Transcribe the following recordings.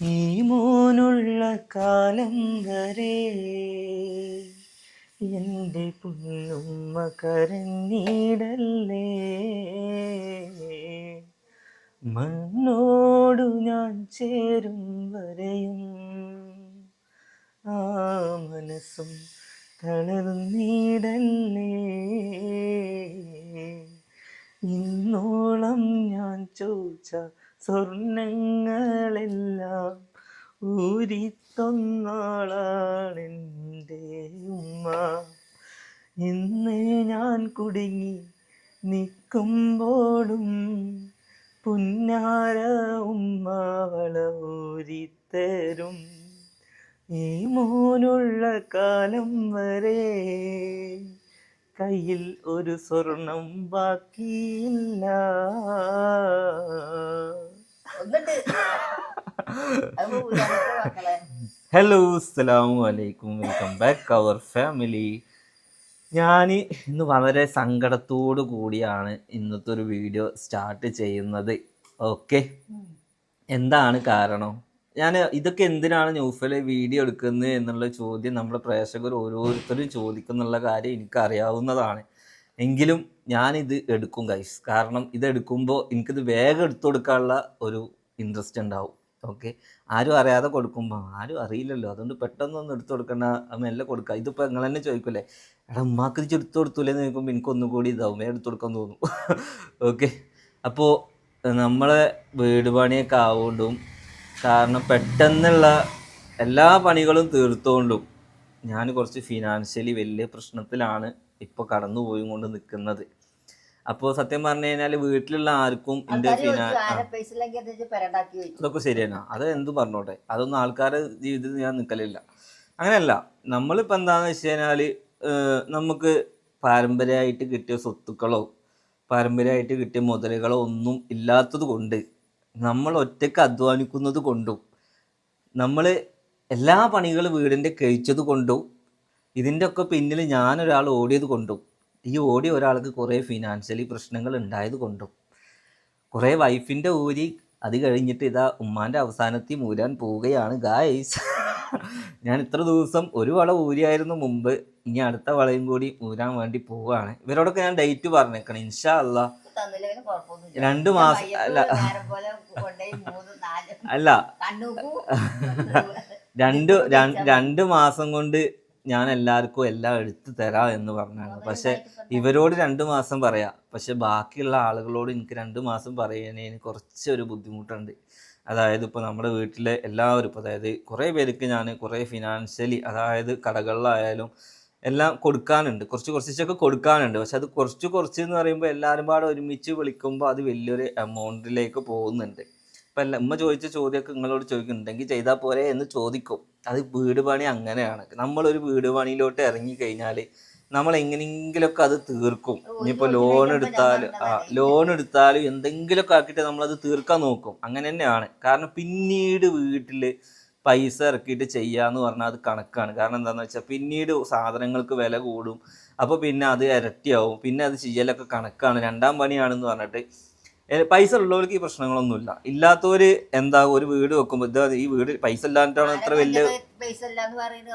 ഈ മോനുള്ള കാലം വരെ എന്റെ പുല്ലുമ്മ കരഞ്ഞിടല്ലേ. മണ്ണോടു ഞാൻ ചേരും വരെയും ആ മനസ്സും തളർന്നിടല്ലേ. ഇന്നോളം ഞാൻ ചോദിച്ച സ്വർണങ്ങളെല്ലാം ഊരിത്തൊന്നാളാണെന്റെ ഉമ്മ. ഇന്ന് ഞാൻ കുടുങ്ങി നിൽക്കുമ്പോഴും പുന്നാര ഉമ്മ വള ഊരിത്തരും. ഈ മോനുള്ള കാലം വരെ കയ്യിൽ ഒരു സ്വർണം ബാക്കിയില്ല. ഹലോ അസ്സലാമു അലൈക്കും. വെൽക്കം ബാക്ക് അവർ ഫാമിലി ഞാൻ ഇന്ന് വളരെ സങ്കടത്തോടു കൂടിയാണ് ഇന്നത്തെ ഒരു വീഡിയോ സ്റ്റാർട്ട് ചെയ്യുന്നത്. ഓക്കെ എന്താണ് കാരണം? ഞാൻ ഇതൊക്കെ എന്തിനാണ് ന്യൂഫിൽ വീഡിയോ എടുക്കുന്നത് എന്നുള്ള ചോദ്യം നമ്മുടെ പ്രേക്ഷകർ ഓരോരുത്തരും ചോദിക്കുന്നുള്ള കാര്യം എനിക്കറിയാവുന്നതാണ്. എങ്കിലും ഞാനിത് എടുക്കും ഗൈസ് കാരണം ഇതെടുക്കുമ്പോൾ എനിക്കിത് വേഗം എടുത്തു കൊടുക്കാനുള്ള ഒരു ഇൻട്രസ്റ്റ് ഉണ്ടാവും. ഓക്കെ ആരും അറിയാതെ കൊടുക്കുമ്പോൾ ആരും അറിയില്ലല്ലോ. അതുകൊണ്ട് പെട്ടെന്നൊന്നും എടുത്തു കൊടുക്കണ്ട. മെല്ലെ കൊടുക്കുക ഇതിപ്പോൾ നിങ്ങൾ തന്നെ ചോദിക്കൂലേ എടാ ഉമ്മാക്ക് ഇത് എടുത്തു കൊടുത്തൂലെന്ന് ചോദിക്കുമ്പോൾ എനിക്കൊന്നും കൂടി ഇതാവും. എടുത്തു കൊടുക്കാൻ തോന്നും. ഓക്കെ അപ്പോൾ നമ്മളെ വീട് പണിയൊക്കെ ആവുകൊണ്ടും കാരണം പെട്ടെന്നുള്ള എല്ലാ പണികളും തീർത്തുകൊണ്ടും ഞാൻ കുറച്ച് ഫിനാൻഷ്യലി വലിയ പ്രശ്നത്തിലാണ് ഇപ്പോൾ കടന്നു പോയി കൊണ്ട് നിൽക്കുന്നത് അപ്പോൾ സത്യം പറഞ്ഞു കഴിഞ്ഞാൽ വീട്ടിലുള്ള ആർക്കും എന്റെ ഫിനാൻസ് ഫിനാ ആരെ പൈസ ഇല്ലെങ്കിൽ എന്താ വെച്ചാൽ പെരണ്ടാക്കി വെച്ചു അതൊക്കെ ശരിയാണ്. അത് എന്തും പറഞ്ഞോട്ടെ? അതൊന്നും ആൾക്കാരുടെ ജീവിതത്തിൽ ഞാൻ നിൽക്കലില്ല. അങ്ങനെയല്ല. നമ്മളിപ്പോൾ എന്താണെന്ന് വെച്ച് കഴിഞ്ഞാൽ നമുക്ക് പാരമ്പര്യമായിട്ട് കിട്ടിയ സ്വത്തുക്കളോ പാരമ്പര്യമായിട്ട് കിട്ടിയ മുതലുകളോ ഒന്നും ഇല്ലാത്തത് കൊണ്ട് നമ്മൾ ഒറ്റയ്ക്ക് അധ്വാനിക്കുന്നത് കൊണ്ടും നമ്മൾ എല്ലാ പണികളും വീടിന്റെ കഴിച്ചത് കൊണ്ടും ഇതിന്റെ ഒക്കെ പിന്നിൽ ഞാനൊരാൾ ഓടിയത് കൊണ്ടും ഈ ഓടിയ ഒരാൾക്ക് കുറേ ഫിനാൻഷ്യലി പ്രശ്നങ്ങൾ ഉണ്ടായത് കൊണ്ടും കുറേ വൈഫിന്റെ ഊരി അത് കഴിഞ്ഞിട്ട് ഇതാ ഉമ്മാന്റെ അവസാനത്തിൽ മൂരാൻ പോവുകയാണ്. ഗായ്സ് ഞാൻ ഇത്ര ദിവസം ഒരു വള ഊരിയായിരുന്നു മുമ്പ് ഇനി അടുത്ത വളയും കൂടി ഊരാൻ വേണ്ടി പോവുകയാണ്. ഇവരോടൊക്കെ ഞാൻ ഡേറ്റ് പറഞ്ഞേക്കണം. ഇൻഷാ അല്ലാ കുഴപ്പമൊന്നുമില്ല. രണ്ട് മാസം അല്ല. പോലെ കൊണ്ടുപോയി മൂന്ന് നാല് അല്ല. കണ്ണൂക്കു രണ്ട് രണ്ട് രണ്ട് മാസം കൊണ്ട് ഞാൻ എല്ലാവർക്കും എല്ലാം എടുത്തു തരാം എന്ന് പറഞ്ഞാണ്. പക്ഷെ ഇവരോട് രണ്ട് മാസം പറയാം. പക്ഷെ ബാക്കിയുള്ള ആളുകളോട് എനിക്ക് രണ്ട് മാസം പറയുന്നതിന് കുറച്ചൊരു ബുദ്ധിമുട്ടുണ്ട്. അതായത് ഇപ്പോൾ നമ്മുടെ വീട്ടിലെ എല്ലാവരും ഇപ്പോൾ അതായത് കുറേ പേർക്ക് ഞാൻ കുറേ ഫിനാൻഷ്യലി അതായത് കടകളിലായാലും എല്ലാം കൊടുക്കാനുണ്ട്. കുറച്ച് കുറച്ചൊക്കെ കൊടുക്കാനുണ്ട്. പക്ഷെ അത് കുറച്ച് കുറച്ച് എന്ന് പറയുമ്പോൾ എല്ലാവരും പാടെ ഒരുമിച്ച് വിളിക്കുമ്പോൾ അത് വലിയൊരു എമൗണ്ടിലേക്ക് പോകുന്നുണ്ട്. ഇപ്പം എല്ലാം ഉമ്മ ചോദിച്ച ചോദ്യമൊക്കെ നിങ്ങളോട് ചോദിക്കുന്നുണ്ടെങ്കിൽ ചെയ്താൽ പോരെ എന്ന് ചോദിക്കും. അത് വീട് പണി അങ്ങനെയാണ്. നമ്മളൊരു വീട് പണിയിലോട്ട് ഇറങ്ങി കഴിഞ്ഞാൽ നമ്മൾ എങ്ങനെയെങ്കിലുമൊക്കെ അത് തീർക്കും ഇനിയിപ്പോൾ ലോൺ എടുത്താലും ആ ലോൺ എടുത്താലും എന്തെങ്കിലുമൊക്കെ ആക്കിയിട്ട് നമ്മളത് തീർക്കാൻ നോക്കും. അങ്ങനെ തന്നെയാണ്. കാരണം പിന്നീട് വീട്ടിൽ പൈസ ഇറക്കിയിട്ട് ചെയ്യാന്ന് പറഞ്ഞാൽ അത് കണക്കാണ്. കാരണം എന്താണെന്ന് വെച്ചാൽ പിന്നീട് സാധനങ്ങൾക്ക് വില കൂടും. അപ്പോൾ പിന്നെ അത് ഇരട്ടിയാവും. പിന്നെ അത് ചെയ്യലൊക്കെ കണക്കാണ്. രണ്ടാം പണിയാണെന്ന് പറഞ്ഞിട്ട് പൈസ ഉള്ളവർക്ക് ഈ പ്രശ്നങ്ങളൊന്നുമില്ല. ഇല്ലാത്തവര് എന്താ ഒരു വീട് വെക്കുമ്പോൾ ഇതാ ഈ വീട് പൈസ ഇല്ലാണ്ടാണ് ഇത്ര വലിയ പൈസ ഇല്ലാന്ന് പറയുന്നത്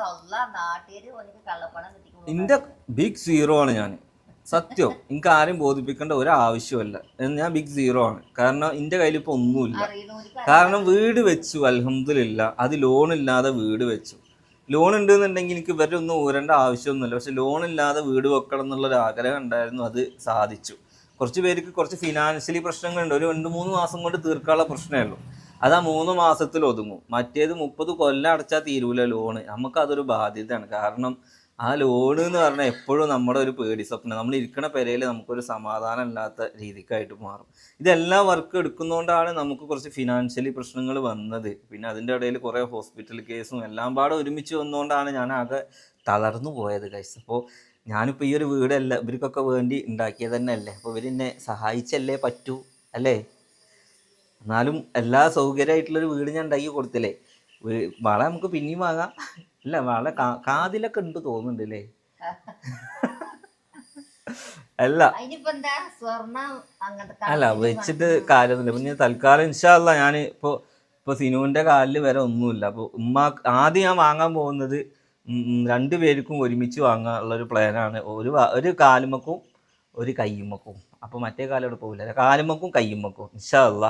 കള്ളപ്പണം എന്റെ ബിഗ് സീറോ ആണ് ഞാൻ സത്യം. എനിക്ക് ആരും ബോധിപ്പിക്കേണ്ട ഒരു ആവശ്യമല്ല ഞാൻ ബിഗ് സീറോ ആണ്. കാരണം എന്റെ കയ്യിൽ ഇപ്പോൾ ഒന്നുമില്ല. കാരണം വീട് വെച്ചു അലഹമില്ല അത് ലോൺ ഇല്ലാതെ വീട് വെച്ചു. ലോൺ ഉണ്ടെന്നുണ്ടെങ്കിൽ എനിക്ക് ഇവരുടെ ഒന്നും ഊരേണ്ട ആവശ്യമൊന്നുമില്ല. പക്ഷെ ലോൺ ഇല്ലാതെ വീട് വെക്കണം എന്നുള്ളൊരു ആഗ്രഹം ഉണ്ടായിരുന്നു. അത് സാധിച്ചു. കുറച്ച് പേർക്ക് കുറച്ച് ഫിനാൻഷ്യലി പ്രശ്നങ്ങളുണ്ട്. ഒരു രണ്ട് മൂന്ന് മാസം കൊണ്ട് തീർക്കാനുള്ള പ്രശ്നമേ ഉള്ളൂ. അത് ആ മൂന്ന് മാസത്തിൽ ഒതുങ്ങും. മറ്റേത് മുപ്പത് കൊല്ലം അടച്ചാൽ തീരൂല ലോണ് നമുക്കതൊരു ബാധ്യതയാണ്. കാരണം ആ ലോൺ എന്ന് പറഞ്ഞാൽ എപ്പോഴും നമ്മുടെ ഒരു പേടി സ്വപ്നം. നമ്മൾ ഇരിക്കണ പെരയിൽ നമുക്കൊരു സമാധാനം ഇല്ലാത്ത രീതിക്കായിട്ട് മാറും. ഇതെല്ലാം വർക്ക് എടുക്കുന്നതുകൊണ്ടാണ് നമുക്ക് കുറച്ച് ഫിനാൻഷ്യലി പ്രശ്നങ്ങൾ വന്നത്. പിന്നെ അതിന്റെ ഇടയിൽ കുറേ ഹോസ്പിറ്റൽ കേസും എല്ലാം പാടെ ഒരുമിച്ച് വന്നുകൊണ്ടാണ് ഞാൻ ആകെ തളർന്നു പോയത് കൈസ് അപ്പോൾ ഞാനിപ്പോൾ ഈ ഒരു വീടല്ല ഇവർക്കൊക്കെ വേണ്ടി ഉണ്ടാക്കിയത് തന്നെ അല്ലേ അപ്പോൾ ഇവരെന്നെ സഹായിച്ചല്ലേ പറ്റൂ? അല്ലേ? എന്നാലും എല്ലാ സൗകര്യമായിട്ടുള്ളൊരു വീട് ഞാൻ ഉണ്ടാക്കി കൊടുത്തില്ലേ? വള നമുക്ക് പിന്നെയും വാങ്ങാം. ഇല്ല വളരെ കാതിലൊക്കെ ഉണ്ട് തോന്നുന്നുണ്ട് അല്ലേ. അല്ല അല്ല വെച്ചിട്ട് കാര്യമൊന്നുമില്ല. പിന്നെ തൽക്കാലം ഇൻഷാല്ല ഞാൻ ഇപ്പോൾ ഇപ്പൊ സിനുവിന്റെ കാലിൽ വരെ ഒന്നുമില്ല. അപ്പൊ ഉമ്മ ആദ്യം ഞാൻ വാങ്ങാൻ പോകുന്നത് രണ്ടു പേർക്കും ഒരുമിച്ച് വാങ്ങാനുള്ള ഒരു പ്ലാനാണ്. ഒരു ഒരു കാലുമക്കും ഒരു കയ്യുമക്കും അപ്പൊ മറ്റേ കാലം ഇവിടെ പോകില്ല കാലുമക്കും കയ്യുമക്കും ഇൻഷാല്ല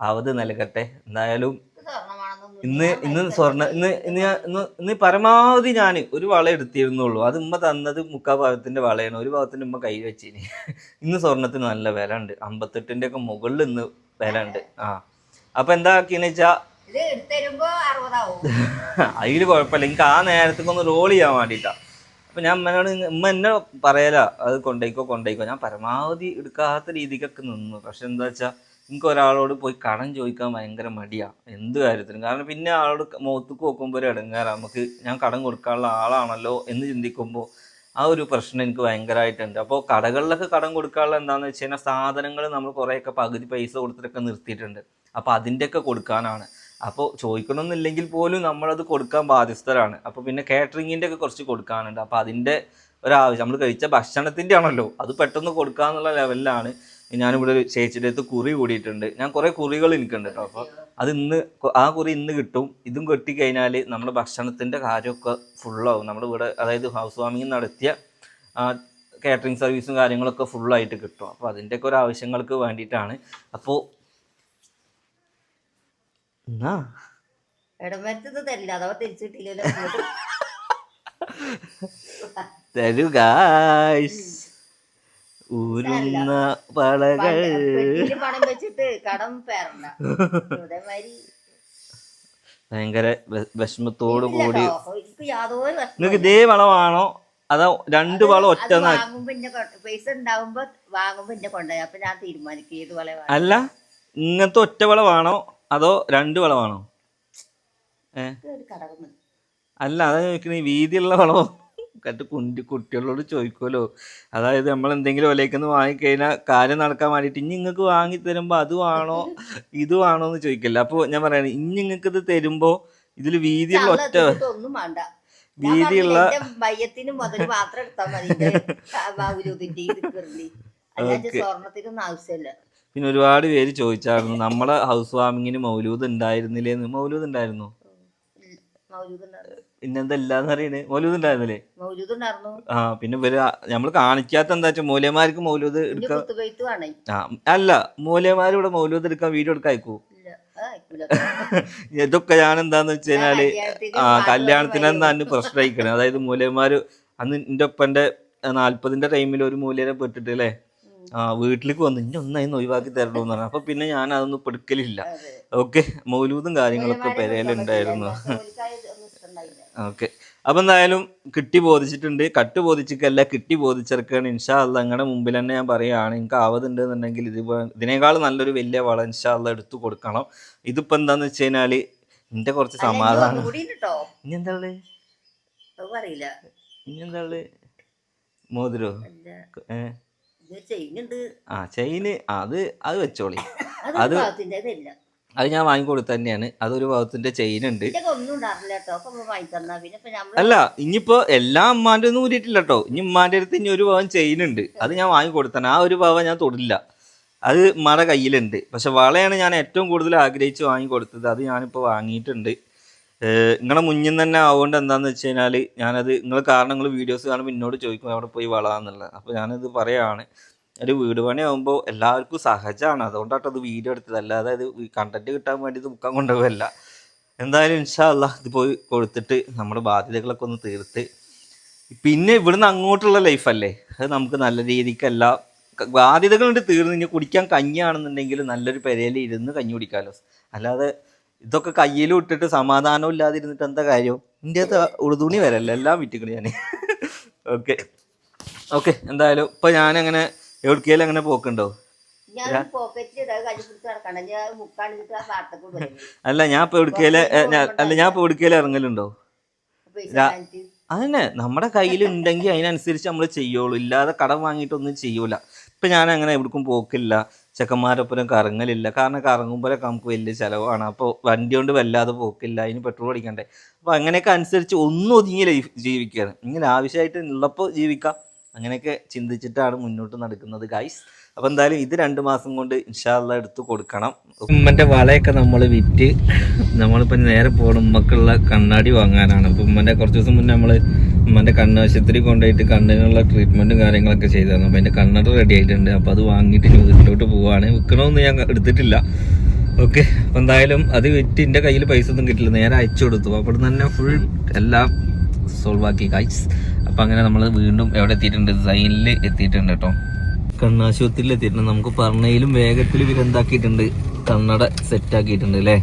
അവത് നൽകട്ടെ. എന്തായാലും ഇന്ന് ഇന്ന് സ്വർണ ഇന്ന് ഇന്ന് ഞാൻ ഇന്ന് ഇന്ന് പരമാവധി ഞാൻ ഒരു വള എടുത്തിരുന്നുള്ളൂ. അത് ഉമ്മ തന്നത് മുക്കാ ഭാഗത്തിന്റെ വളയാണ്. ഒരു ഭാഗത്തിന്റെ ഉമ്മ കൈ വെച്ചിന്. ഇന്ന് സ്വർണത്തിന് നല്ല വില ഉണ്ട് അമ്പത്തെട്ടിന്റെ ഒക്കെ മുകളിൽ ഇന്ന് വില ഉണ്ട് ആ. അപ്പൊ വെച്ചാ? ഇത് എടുത്തരുമ്പോ അറുപതാവും. അതിൽ കുഴപ്പമില്ല. എനിക്ക് ആ നേരത്തേക്കൊന്ന് റോൾ ചെയ്യാൻ വേണ്ടിയിട്ടാ. അപ്പൊ ഞാൻ ഉമ്മനോട് ഇങ്ങ- ഉമ്മ എന്നെ പറയലാ. അത് കൊണ്ടേക്കോ കൊണ്ടേക്കോ ഞാൻ പരമാവധി എടുക്കാത്ത രീതിക്കൊക്കെ നിന്നു. പക്ഷെ എന്താ വെച്ചാ എനിക്ക് ഒരാളോട് പോയി കടം ചോദിക്കാൻ ഭയങ്കര മടിയാ. എന്ത് കാര്യത്തിനും. കാരണം പിന്നെ ആളോട് മുഖത്തേക്ക് നോക്കുമ്പോൾ ഒരു ഇടങ്ങാറാണ് നമുക്ക് ഞാൻ കടം കൊടുക്കാനുള്ള ആളാണല്ലോ എന്ന് ചിന്തിക്കുമ്പോൾ ആ ഒരു പ്രശ്നം എനിക്ക് ഭയങ്കരമായിട്ടുണ്ട് അപ്പോൾ കടകളിലൊക്കെ കടം കൊടുക്കാനുള്ള എന്താണെന്ന് വെച്ച് കഴിഞ്ഞാൽ സാധനങ്ങൾ നമ്മൾ കുറേയൊക്കെ പകുതി പൈസ കൊടുത്തിട്ടൊക്കെ നിർത്തിയിട്ടുണ്ട്. അപ്പോൾ അതിന്റെയൊക്കെ കൊടുക്കാനാണ്. അപ്പോൾ ചോദിക്കണമെന്നില്ലെങ്കിൽ പോലും നമ്മളത് കൊടുക്കാൻ ബാധ്യസ്ഥരാണ്. അപ്പോൾ പിന്നെ കാറ്ററിങ്ങിന്റെ ഒക്കെ കുറച്ച് കൊടുക്കാനുണ്ട്. അപ്പോൾ അതിന്റെ ഒരാവശ്യം. നമ്മൾ കഴിച്ച ഭക്ഷണത്തിന്റെ ആണല്ലോ അത് പെട്ടെന്ന് കൊടുക്കാന്നുള്ള ലെവലിലാണ് ഞാനിവിടെ ഒരു ചേച്ചിയുടെ അടുത്ത് കുറി കൂടിയിട്ടുണ്ട്. ഞാൻ കുറേ കുറികൾ എനിക്കുണ്ട് കേട്ടോ അപ്പോൾ അത് ഇന്ന് ആ കുറി ഇന്ന് കിട്ടും. ഇതും കെട്ടിക്കഴിഞ്ഞാൽ നമ്മുടെ ഭക്ഷണത്തിന്റെ കാര്യമൊക്കെ ഫുള്ളാവും നമ്മുടെ ഇവിടെ അതായത് ഹൗസ് വാമിങ് നടത്തിയ കാറ്ററിംഗ് സർവീസും കാര്യങ്ങളൊക്കെ ഫുള്ളായിട്ട് കിട്ടും. അപ്പോൾ അതിന്റെയൊക്കെ ഒരു ആവശ്യങ്ങൾക്ക് വേണ്ടിയിട്ടാണ്. അപ്പോൾ എന്നാ? തരൂ ഗായ്സ് ഊരുന്ന വളകൾ. പെട്ടിയിൽ പണം വെച്ചിട്ട് കടം പേരണ്ട ഭയങ്കര വിഷമത്തോടു കൂടി. നിങ്ങൾക്ക് ഇതേ വളമാണോ അതോ രണ്ട് വളം ഒറ്റ പൈസ ഉണ്ടാവുമ്പോ വാങ്ങുമ്പോ എന്നെ കൊണ്ടുപോയി അപ്പൊ ഞാൻ തീരുമാനിക്കും ഏത് വള അല്ല ഇങ്ങനത്തെ ഒറ്റ വളമാണോ അതോ രണ്ട് വളമാണോ ഏ. അല്ല അതാ ചോദിക്കണേ വീതിയുള്ള വളമോ? കട്ട് കുണ്ടി കുട്ടികളോട് ചോദിക്കുമല്ലോ അതായത് നമ്മൾ എന്തെങ്കിലും ഒലയ്ക്കുന്നു വാങ്ങിക്കഴിഞ്ഞാൽ കാര്യം നടക്കാൻ വേണ്ടിയിട്ട് ഇനി നിങ്ങൾക്ക് വാങ്ങി തരുമ്പോൾ അത് വേണോ? ഇത് വേണോ എന്ന് ചോദിക്കില്ല. അപ്പോൾ ഞാൻ പറയാണ് ഇനി നിങ്ങൾക്ക് ഇത് തരുമ്പോൾ ഇതിൽ വീതിയുള്ള ഒറ്റ ഒന്നും വേണ്ട. വീതിയുള്ള മുതൽ മാത്രം എടുത്താൽ മതി. സ്വർണത്തിനൊന്നും ആവശ്യമില്ല. പിന്നെ ഒരുപാട് പേര് ചോദിച്ചായിരുന്നു നമ്മളെ ഹൗസ് വാമിങ്ങിന് മൗലൂദ് ഉണ്ടായിരുന്നില്ലേന്ന് മൗലൂദ് ഉണ്ടായിരുന്നു? മൗലൂദ് ഉണ്ടായിരുന്നു പിന്നെന്താ അറിയണേ? മൗലൂദ് ഉണ്ടായിരുന്നില്ലേ മൗലൂദ് ഉണ്ടായിരുന്നു ആ പിന്നെ ഇവർ നമ്മൾ കാണിക്കാത്ത എന്താ വെച്ചാൽ മൂലയമാർക്ക് മൗലൂദ് എടുക്കാൻ ആ അല്ല മൂല്യമാര് ഇവിടെ മൗലൂദ് എടുക്കാൻ വീഡിയോ എടുക്കാൻ അയക്കൂ ഇതൊക്കെ ഞാൻ എന്താന്ന് വെച്ച് കഴിഞ്ഞാൽ ആ പാട്ട് കല്യാണത്തിന് പാടുമ്പോ അന്ന് പ്രശ്നമായിക്കണേ അതായത് മൂലയമാര് അന്ന് എന്റെ ഒപ്പന്റെ നാല്പതിന്റെ ടൈമിൽ ഒരു മൂല്യനെ പെട്ടിട്ട് അല്ലേ ആ വീട്ടിലേക്ക് വന്ന് ഇനി ഒന്നായി ഒഴിവാക്കി തരണമെന്ന് പറഞ്ഞു. അപ്പൊ പിന്നെ ഞാൻ അതൊന്നും പെടുക്കലില്ല. ഓക്കെ മൗലൂദും കാര്യങ്ങളൊക്കെ പെരയിലുണ്ടായിരുന്നു ഓക്കെ. അപ്പൊ എന്തായാലും കിട്ടി ബോധിച്ചിട്ടുണ്ട്. കട്ട് ബോധിച്ചിക്കല്ല കിട്ടി ബോധിച്ചെടുക്കുകയാണ് ഇൻഷാ അല്ല നിങ്ങളുടെ മുമ്പിൽ തന്നെ ഞാൻ പറയുകയാണ്. നിങ്ങൾക്ക് ആവതുണ്ട് എന്നുണ്ടെങ്കിൽ ഇത് ഇതിനേക്കാൾ നല്ലൊരു വലിയ വളം ഇൻഷാ അല്ല എടുത്തു കൊടുക്കണം. ഇതിപ്പോ എന്താന്ന് വെച്ച് കഴിഞ്ഞാൽ എന്റെ കുറച്ച് സമാധാനം. ഒന്നുകൂടി ഉണ്ട് ട്ടോ. ഇനി എന്താ ഉള്ളത് ഇനി എന്താ ഉള്ളത് മോതിരോ? അല്ല. ഏ? ആ ചെയിന്. അത് അത് വെച്ചോളി. അത് അത് ഞാൻ വാങ്ങിക്കൊടുത്ത തന്നെയാണ്. അതൊരു ഭാഗത്തിന്റെ ചെയിൻ ഉണ്ട്. അല്ല ഇനിയിപ്പോ എല്ലാ അമ്മാന്റെ ഒന്നും ഊരിയിട്ടില്ല കേട്ടോ. ഇനി ഉമ്മാന്റെ അടുത്ത് ഇനി ഒരു ഭാഗം ചെയിൻ ഉണ്ട്. അത് ഞാൻ വാങ്ങിക്കൊടുത്താണ് ആ ഒരു ഭാഗം ഞാൻ തൊടില്ല. അത് ഉമ്മയുടെ കയ്യിലുണ്ട്. പക്ഷെ വളയാണ് ഞാൻ ഏറ്റവും കൂടുതൽ ആഗ്രഹിച്ച് വാങ്ങിക്കൊടുത്തത്. അത് ഞാനിപ്പോൾ വാങ്ങിയിട്ടുണ്ട്. നിങ്ങളുടെ മുന്നിൽ തന്നെ ആവുകൊണ്ട് എന്താണെന്ന് വെച്ച് കഴിഞ്ഞാൽ ഞാനത് നിങ്ങൾ കാരണം നിങ്ങൾ വീഡിയോസ് കാണുമ്പോൾ എന്നോട് ചോദിക്കും അവിടെ പോയി വള? എന്നുള്ളത്. അപ്പോൾ ഞാനത് പറയാണ്. ഒരു വീട് പണിയാകുമ്പോൾ എല്ലാവർക്കും സഹജമാണ് അതുകൊണ്ടാട്ടോ അത് വീഡിയോ എടുത്തത്. അതായത് അത് കണ്ടന്റ് കിട്ടാൻ വേണ്ടി ഇത് മുക്കാൻ കൊണ്ടുപോകല്ല എന്തായാലും ഇൻഷാല്ല ഇത് പോയി കൊടുത്തിട്ട് നമ്മുടെ ബാധ്യതകളൊക്കെ ഒന്ന് തീർത്ത്. പിന്നെ ഇവിടുന്ന് അങ്ങോട്ടുള്ള ലൈഫല്ലേ അത് നമുക്ക് നല്ല രീതിക്കല്ല. ബാധ്യതകളുണ്ട് തീർന്ന്. ഇനി കുടിക്കാൻ കഞ്ഞിയാണെന്നുണ്ടെങ്കിൽ നല്ലൊരു പെരയിൽ ഇരുന്ന് കഞ്ഞി കുടിക്കാമല്ലോ അല്ലാതെ ഇതൊക്കെ കയ്യിൽ വിട്ടിട്ട് സമാധാനം ഇല്ലാതിരുന്നിട്ട് എന്താ കാര്യം? ഇന്ത്യത്തെ ഉറുതുണി വരല്ല. എല്ലാം വിറ്റിക്കണു ഞാൻ ഓക്കെ ഓക്കെ എന്തായാലും ഇപ്പം ഞാനങ്ങനെ എവിടേക്കെങ്കിലും അങ്ങനെ പോക്കുണ്ടോ? അല്ല ഞാൻ ഇപ്പൊ എവിടേക്കേലും അല്ല ഞാൻ ഇപ്പൊ എവിടേക്കേലും ഇറങ്ങലുണ്ടോ? അതന്നെ നമ്മുടെ കയ്യിൽ ഉണ്ടെങ്കിൽ അതിനനുസരിച്ച് നമ്മൾ ചെയ്യുള്ളൂ. ഇല്ലാതെ കടം വാങ്ങിയിട്ടൊന്നും ചെയ്യൂല. ഇപ്പൊ ഞാൻ അങ്ങനെ എവിടേക്കും പോക്കില്ല. ചെക്കന്മാരൊപ്പം കറങ്ങലില്ല. കാരണം കറങ്ങുമ്പോഴൊക്കെ നമുക്ക് വലിയ ചിലവാണ്. അപ്പോൾ വണ്ടി കൊണ്ട് വല്ലാതെ പോക്കില്ല. അതിന് പെട്രോൾ അടിക്കണ്ടേ? അപ്പോൾ അങ്ങനെയൊക്കെ അനുസരിച്ച് ഒന്നും ഒതുങ്ങി ലൈഫ് ജീവിക്കുകയാണ് ഇങ്ങനെ ആവശ്യമായിട്ട് ഉള്ളപ്പോൾ ജീവിക്കാം. അങ്ങനെയൊക്കെ ചിന്തിച്ചിട്ടാണ് മുന്നോട്ട് നടക്കുന്നത് ഗൈസ് അപ്പൊ എന്തായാലും ഇത് രണ്ട് മാസം കൊണ്ട് ഇൻഷാല്ല എടുത്ത് കൊടുക്കണം. ഉമ്മന്റെ വളയൊക്കെ നമ്മൾ വിറ്റ് നമ്മളിപ്പോ നേരെ പോകണം ഉമ്മക്കുള്ള കണ്ണാടി വാങ്ങാനാണ്. ഉമ്മന്റെ കുറച്ച് ദിവസം മുന്നേ നമ്മൾ ഉമ്മന്റെ കണ്ണാശുപത്രി കൊണ്ടുപോയിട്ട് കണ്ണിനുള്ള ട്രീറ്റ്മെന്റും കാര്യങ്ങളൊക്കെ ചെയ്തായിരുന്നു. അപ്പൊ എന്റെ കണ്ണട റെഡി ആയിട്ടുണ്ട്. അപ്പൊ അത് വാങ്ങിയിട്ട് ഇനി വീട്ടിലോട്ട് പോവാണ്. വിൽക്കണമെന്ന് ഞാൻ എടുത്തിട്ടില്ല. ഓക്കെ അപ്പൊ എന്തായാലും അത് വിറ്റ് എന്റെ കയ്യിൽ പൈസ ഒന്നും കിട്ടില്ല. നേരെ അയച്ചു കൊടുത്തു. അപ്പൊ തന്നെ ഫുൾ എല്ലാം സോൾവ് ആക്കി ഗൈസ് അപ്പൊ അങ്ങനെ നമ്മൾ വീണ്ടും എവിടെ എത്തിയിട്ടുണ്ട്? സൈനിൽ എത്തിയിട്ടുണ്ട് കേട്ടോ. കണ്ണാശുപത്രിയിൽ എത്തിയിട്ടുണ്ട് നമുക്ക് പറഞ്ഞതിലും വേഗത്തിൽ ഇവരെന്താക്കിയിട്ടുണ്ട് കണ്ണട സെറ്റ് ആക്കിയിട്ടുണ്ട് അല്ലേ?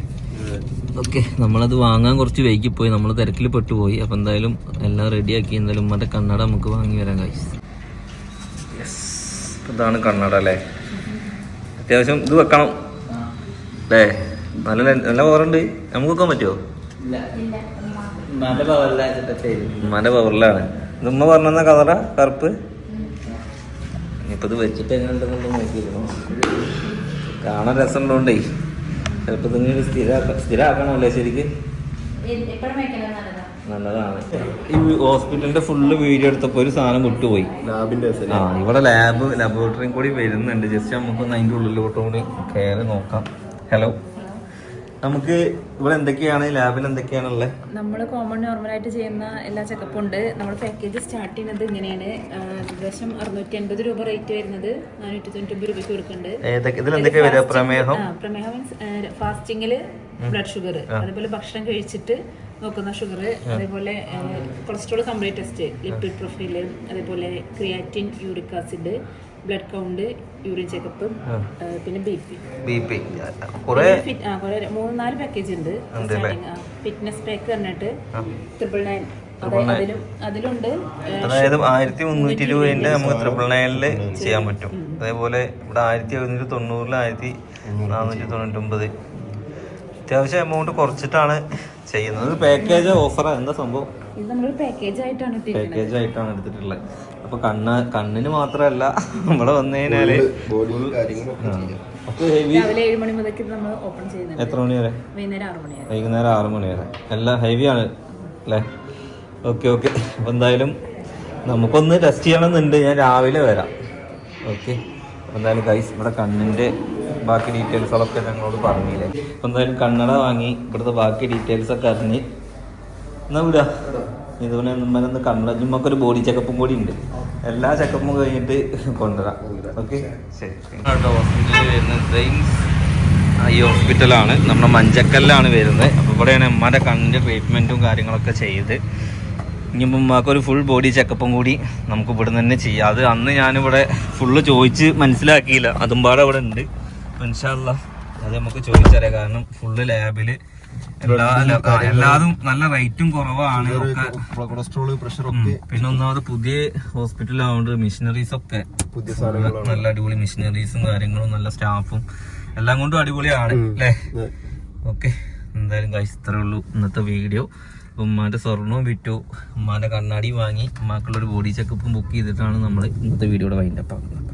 ഓക്കെ നമ്മളത് വാങ്ങാൻ കുറച്ച് വൈകി പോയി. നമ്മൾ തിരക്കിൽ പെട്ടുപോയി. അപ്പൊ എന്തായാലും എല്ലാം റെഡിയാക്കി എന്തായാലും മറ്റേ കണ്ണട നമുക്ക് വാങ്ങി വരാം കഴിച്ചു ഇതാണ് കണ്ണട അല്ലേ? അത്യാവശ്യം ഇത് വെക്കണം. അല്ലേ? നല്ല നല്ല പവറുണ്ട് നമുക്ക് വെക്കാൻ പറ്റുമോ മല പവറിലാണ് ഇത് ഉമ്മ പറഞ്ഞ കളറാ? കറുപ്പ്? ഇനിയിപ്പോൾ ഇത് വെച്ചിട്ട് എങ്ങനെയുണ്ടെന്നുള്ളത് നോക്കിയിരുന്നു കാണാൻ രസമുള്ളതുകൊണ്ടേ ചിലപ്പോ ഇതിങ്ങനെ സ്ഥിരാക്ക സ്ഥിരമാക്കണമല്ലേ ശരിക്ക്? നല്ലതാണ്. ഈ ഹോസ്പിറ്റലിന്റെ ഫുള്ള് വീഡിയോ എടുത്തപ്പോ ഒരു സാധനം വിട്ടുപോയി. ലാബിന്റെ ആ ഇവിടെ ലാബ് ലബോറട്ടറിയും കൂടി വരുന്നുണ്ട്. ജസ്റ്റ് നമുക്കൊന്ന് അതിന്റെ ഉള്ളിലോട്ടും കൂടി കയറി നോക്കാം. ഹലോ നമുക്ക് ഇവിടെ എന്തൊക്കെയാണ് ലാബിൽ എന്തൊക്കെയാണുള്ളത്? നമ്മൾ കോമൺ നോർമലായിട്ട് ചെയ്യുന്ന എല്ലാ ചെക്കപ്പും ഉണ്ട്. നമ്മൾ പാക്കേജ് സ്റ്റാർട്ട് ചെയ്യുന്നത് ഇങ്ങനെയാണ്. ഏകദേശം അറുന്നൂറ്റി അൻപത് രൂപ റേറ്റ് വരുന്നത്. നാനൂറ്റി തൊണ്ണൂറ്റി രൂപയ്ക്ക് കൊടുക്കുന്നുണ്ട്. പ്രമേഹം? പ്രമേഹം മീൻസ് ഫാസ്റ്റിങ്ങിൽ ബ്ലഡ് ഷുഗർ അതേപോലെ ഭക്ഷണം കഴിച്ചിട്ട് നോക്കുന്ന ഷുഗർ അതേപോലെ cholesterol complete test lipid profile അതേപോലെ creatinine uric acid blood count urine checkup പിന്നെ ബി പി ബി പി കുറെ ഫിറ്റ് ആ കുറെ മൂന്ന് നാല് പാക്കേജ് ഉണ്ട് ഫിറ്റ്നസ് പാക്ക് പറഞ്ഞിട്ട് ട്രിപ്പിൾ നയൻ അതിലും അതിലുണ്ട്. അതായത് ആയിരത്തി മുന്നൂറ്റി രൂപേന്റെ നമുക്ക് ട്രിപ്പിൾ നയനിൽ ചെയ്യാൻ പറ്റും. അതേപോലെ ഇവിടെ ആയിരത്തി എഴുന്നൂറ്റി തൊണ്ണൂറിൽ ആയിരത്തി നാനൂറ്റി തൊണ്ണൂറ്റൊമ്പത്. അത്യാവശ്യം എമൗണ്ട് കുറച്ചിട്ടാണ് ചെയ്യുന്നത്. പാക്കേജ് ഓഫറാ എന്താ സംഭവം? പാക്കേജ് ആയിട്ടാണ് പാക്കേജ് ആയിട്ടാണ് എടുത്തിട്ടുള്ളത്. അപ്പൊ കണ്ണ് കണ്ണിന് മാത്രല്ല ഇവിടെ വന്നു കഴിഞ്ഞാൽ ബോഡി കാര്യങ്ങളൊക്കെ ചെയ്യാം. അപ്പൊ ഹെവി രാവിലെ ഏഴ് മണി മുതൽ നമ്മൾ ഓപ്പൺ ചെയ്യുന്നുണ്ട്. എത്ര മണി വരെ? വൈകുന്നേരം ആറ് മണി വരെ. വൈകുന്നേരം ആറ് മണി വരെ. എല്ലാം ഹെവി ആണ് അല്ലേ? ഓക്കെ ഓക്കെ അപ്പൊ എന്തായാലും നമുക്കൊന്ന് ടെസ്റ്റ് ചെയ്യണമെന്നുണ്ട്. ഞാൻ രാവിലെ വരാം. ഓക്കെ എന്തായാലും ഗൈസ് ഇവിടെ കണ്ണിന്റെ ബാക്കി ഡീറ്റെയിൽസുകളൊക്കെ ഞങ്ങളോട് പറഞ്ഞില്ലേ? അപ്പൊ എന്തായാലും കണ്ണട വാങ്ങി ഇവിടുത്തെ ബാക്കി ഡീറ്റെയിൽസ് ഒക്കെ അറിഞ്ഞ് എന്നാ വിടാ? ഇതുപോലെ നമ്മനൊന്ന് കണ്ണട നമുക്കൊരു ബോഡി ചെക്കപ്പും കൂടി ഉണ്ട്. എല്ലാ ചെക്കപ്പും കഴിഞ്ഞിട്ട് കൊണ്ടുവരാം. ഓക്കെ? ശരി. ഈ ഹോസ്പിറ്റലാണ്. നമ്മുടെ മഞ്ചക്കല്ലാണ് വരുന്നത്. അപ്പോൾ ഇവിടെയാണ് എമ്മാന്റെ കണ്ണിന്റെ ട്രീറ്റ്മെന്റും കാര്യങ്ങളൊക്കെ ചെയ്ത്. ഇനി ഉമ്മാക്ക് ഒരു ഫുൾ ബോഡി ചെക്കപ്പും കൂടി നമുക്ക് ഇവിടെ തന്നെ ചെയ്യാം. അത് അന്ന് ഞാനിവിടെ ഫുള്ള് ചോദിച്ച് മനസ്സിലാക്കിയില്ല. അതും പാടെ ഇവിടെ ഉണ്ട്. മനുഷ്യ അത് നമുക്ക് ചോദിച്ചറിയാം. കാരണം ഫുള്ള് ലാബിൽ എല്ലാ എല്ലാതും നല്ല റേറ്റും കുറവാണ്. കൊളസ്ട്രോൾ കൊളസ്ട്രോൾ പ്രഷർ ഒക്കെ പിന്നെ ഒന്നാമത് പുതിയ ഹോസ്പിറ്റൽ ആയതുകൊണ്ട് മിഷനറീസ് ഒക്കെ പുതിയ നല്ല അടിപൊളി മെഷീനറീസും കാര്യങ്ങളും നല്ല സ്റ്റാഫും എല്ലാം കൊണ്ടും അടിപൊളിയാണ് അല്ലേ? ഓക്കെ. എന്തായാലും കഴിച്ച് ഇത്രേ ഉള്ളൂ ഇന്നത്തെ വീഡിയോ ഉമ്മാന്റെ സ്വർണവും വിറ്റു. ഉമ്മാന്റെ കണ്ണാടി വാങ്ങി. ഉമ്മാക്കുള്ള ഒരു ബോഡി ചെക്കപ്പും ബുക്ക് ചെയ്തിട്ടാണ് നമ്മൾ ഇന്നത്തെ വീഡിയോയുടെ വൈൻഡപ്പ് ആക്കുന്നത്.